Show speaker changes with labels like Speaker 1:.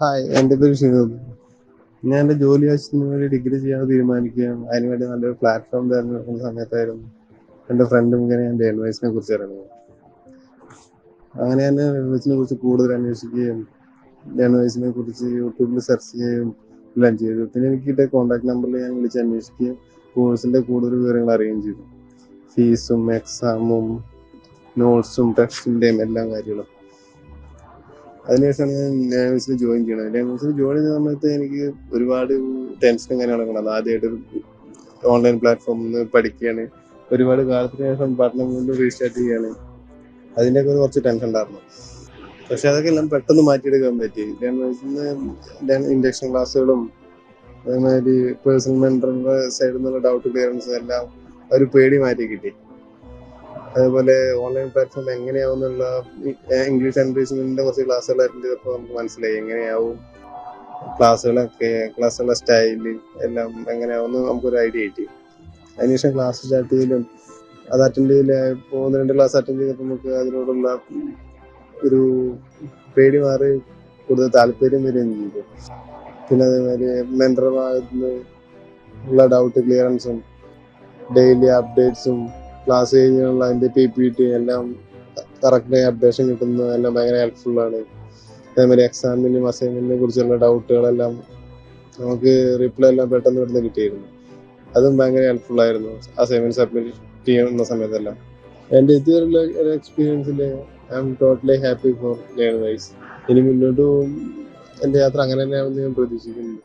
Speaker 1: Hi എന്റെ പേര് ഷിനോബ് ഞാൻ എന്റെ ജോലി ആവശ്യത്തിന് വേണ്ടി ഡിഗ്രി ചെയ്യാൻ തീരുമാനിക്കുകയും അതിനുവേണ്ടി നല്ലൊരു പ്ലാറ്റ്ഫോം തിരഞ്ഞെടുക്കുന്ന സമയത്തായിരുന്നു എന്റെ ഫ്രണ്ട് മുഖേന ഞാൻ അഡ്വൈസിനെ കുറിച്ച് അറിയുന്നത് അങ്ങനെ തന്നെ അഡ്വൈസിനെ കുറിച്ച് കൂടുതൽ അന്വേഷിക്കുകയും അഡ്വൈസിനെ കുറിച്ച് യൂട്യൂബിൽ സെർച്ച് ചെയ്യുകയും എല്ലാം ചെയ്തു. പിന്നെ എനിക്ക് കിട്ടിയ കോൺടാക്ട് നമ്പറിൽ ഞാൻ വിളിച്ച് അന്വേഷിക്കുകയും കോഴ്സിന്റെ കൂടുതൽ വിവരങ്ങൾ അറിയുകയും ചെയ്തു. ഫീസും എക്സാമും നോട്ട്സും ടെക്സ്റ്റിന്റെയും എല്ലാ കാര്യങ്ങളും. അതിനുശേഷമാണ് ഞാൻ നേഴ്സിൽ ജോയിൻ ചെയ്യണത് നേഴ്സിൽ ജോയിൻ ചെയ്ത സമയത്ത് എനിക്ക് ഒരുപാട് ടെൻഷനും കാര്യങ്ങളൊക്കെ ആദ്യമായിട്ട് ഒരു ഓൺലൈൻ പ്ലാറ്റ്ഫോമിൽ നിന്ന് പഠിക്കുകയാണ്. ഒരുപാട് കാലത്തിന് ശേഷം പഠനം കൊണ്ട് റീസ്റ്റാർട്ട് ചെയ്യാണ് അതിന്റെയൊക്കെ ഒരു കുറച്ച് ടെൻഷൻ ഉണ്ടായിരുന്നു. പക്ഷെ അതൊക്കെ എല്ലാം പെട്ടെന്ന് മാറ്റിയെടുക്കാൻ പറ്റി. ഇൻഡക്ഷൻ ക്ലാസ്സുകളും അതേമാതിരി പേഴ്സണൽ മെന്ററിന്റെ സൈഡിൽ നിന്നുള്ള ഡൗട്ട് ക്ലിയറൻസും എല്ലാം ഒരു പേടി മാറ്റി കിട്ടി. അതേപോലെ ഓൺലൈൻ പ്ലാറ്റ്ഫോം എങ്ങനെയാവുന്നുള്ള ഇംഗ്ലീഷ് അഡ്വർടൈസ്മെന്റിന്റെ കുറച്ച് ക്ലാസ്സുകൾ അറ്റൻഡ് ചെയ്തപ്പോൾ നമുക്ക് മനസ്സിലായി എങ്ങനെയാവും ക്ലാസ്സുകളൊക്കെ ക്ലാസ്സുകളുടെ സ്റ്റൈൽ എല്ലാം എങ്ങനെയാവുമെന്ന് നമുക്കൊരു ഐഡിയ കിട്ടി. അതിനുശേഷം ക്ലാസ് സ്റ്റാർട്ട് ചെയ്യലും അത് അറ്റൻഡ് ചെയ്യലപ്പോൾ ഒന്ന് രണ്ട് ക്ലാസ് അറ്റൻഡ് ചെയ്തപ്പോൾ നമുക്ക് അതിനോടുള്ള ഒരു പേടി മാറി കൂടുതൽ താല്പര്യം വരികയും ചെയ്തു. പിന്നെ അതേമാതിരി മെന്റർ ഭാഗത്ത് ഉള്ള ഡൗട്ട് ക്ലിയറൻസും ഡെയിലി അപ്ഡേറ്റ്സും ക്ലാസ് കഴിഞ്ഞുള്ള അതിന്റെ പി പി ടി എല്ലാം കറക്റ്റായി അപ്ഡേഷൻ കിട്ടുന്നത് എല്ലാം ഭയങ്കര ഹെൽപ്ഫുൾ ആണ്. അതേമാതിരി എക്സാമിനും അസൈൻമെന്റിനെ കുറിച്ചുള്ള ഡൗട്ടുകളെല്ലാം നമുക്ക് റിപ്ലൈ എല്ലാം പെട്ടെന്ന് പെട്ടെന്ന് കിട്ടിയിരുന്നു. അതും ഭയങ്കര ഹെൽപ്ഫുൾ ആയിരുന്നു അസൈൻമെന്റ് സബ്മിറ്റ് ചെയ്യുന്ന സമയത്തെല്ലാം. എന്റെ ഇതുവരെയുള്ള എക്സ്പീരിയൻസിൽ I'm totally happy for learn wise ഇനി മുന്നോട്ട് പോകും എന്റെ യാത്ര അങ്ങനെ തന്നെയാണെന്ന് ഞാൻ പ്രതീക്ഷിക്കുന്നു.